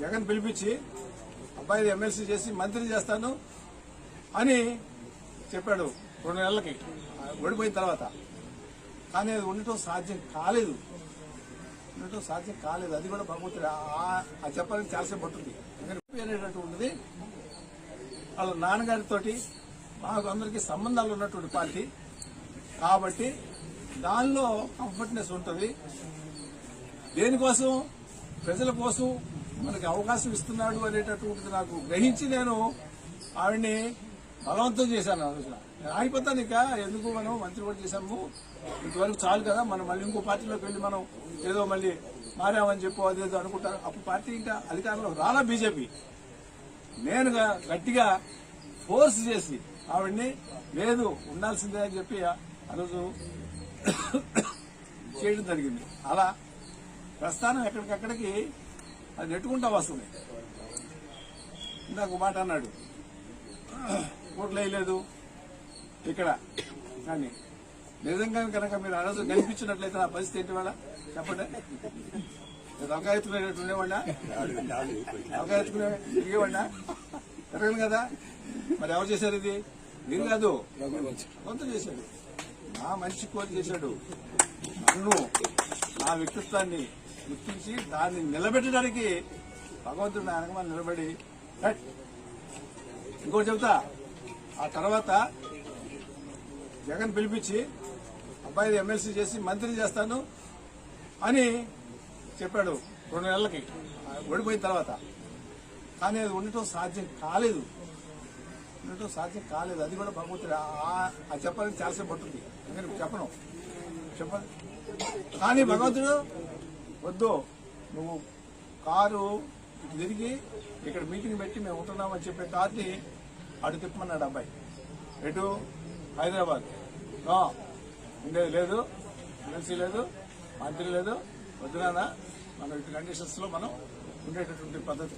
జగన్ పిలిపించి అబ్బాయిని ఎమ్మెల్సీ చేసి మంత్రి చేస్తాను అని చెప్పాడు రెండు నెలలకి. ఓడిపోయిన తర్వాత. కానీ అది ఉండటం సాధ్యం కాలేదు. ఉండటం సాధ్యం కాలేదు. అది కూడా భగవంతుడు ఆ- చెప్పాలని చాలాసేపు పట్టుంది. అనేటట్టు అనేటటువంటిది వాళ్ళ నాన్నగారితోటి మాకు అందరికీ సంబంధాలు ఉన్నటువంటి పార్టీ. కాబట్టి దానిలో కంఫర్ట్నెస్ ఉంటుంది. దేనికోసం? ప్రజల కోసం మనకి అవకాశం ఇస్తున్నాడు అనేటటువంటిది నాకు గ్రహించి నేను ఆవిడ్ని బలవంతం చేశాను ఆ రోజున. నేను ఆగిపోతాను ఇక ఎందుకు మనం మంత్రి కూడా చేశాము. ఇంతవరకు చాలు కదా మనం మళ్ళీ ఇంకో పార్టీలోకి వెళ్ళి మనం ఏదో మళ్ళీ మారామని చెప్పు అదేదో అనుకుంటారు. అప్పుడు పార్టీ ఇంకా అధికారంలో రాలా బీజేపీ. నేనుగా గట్టిగా ఫోర్స్ చేసి ఆవిడ్ని లేదు ఉండాల్సిందే అని చెప్పి ఆ రోజు చేయడం జరిగింది. అలా ప్రస్థానం ఎక్కడికక్కడికి అది నెట్టుకుంటా వస్తుంది ఇందాక ఒక మాట అన్నాడు. ఓట్లు వేయలేదు ఇక్కడ. కానీ నిజంగా కనుక మీరు ఆ రోజు కనిపించినట్లయితే నా పరిస్థితి ఏంటి వాళ్ళ చెప్పండి. తలకాయ ఎత్తుకునేటట్టు ఉండేవాడినా ఎత్తుకునే తిరిగేవాడినా తిరగను కదా. మరి ఎవరు చేశారు ఇది? మీరు కాదు. కొంత చేశాడు. నా మంచి కోరి చేశాడు. నన్ను నా వ్యక్తిత్వాన్ని గుర్తించి దాన్ని నిలబెట్టడానికి భగవంతుడు ఆయన నిలబడి ఇంకోటి చెబుతా. ఆ తర్వాత జగన్ పిలిపించి అబ్బాయి ఎమ్మెల్సీ చేసి మంత్రి చేస్తాను అని చెప్పాడు రెండు నెలలకి. ఓడిపోయిన తర్వాత. కానీ అది ఉండటం సాధ్యం కాలేదు. ఉండటం సాధ్యం కాలేదు. అది కూడా భగవంతుడు ఆ- చెప్పాలని చాలాసేపు పట్టుంది నేను చెప్పను. చెప్పాలి. కానీ భగవంతుడు వద్దు. నువ్వు కారు తిరిగి ఇక్కడ మీటింగ్ పెట్టి మేము ఉంటున్నామని చెప్పే కార్ని అటు తిప్పమన్నాడు అబ్బాయి. ఎటు? హైదరాబాద్. నో ఉండేది లేదు. ఎమ్మెల్సీ లేదు. మంత్రి లేదు. వద్దునా మనం ఇటు కండిషన్స్లో మనం ఉండేటటువంటి పద్ధతి.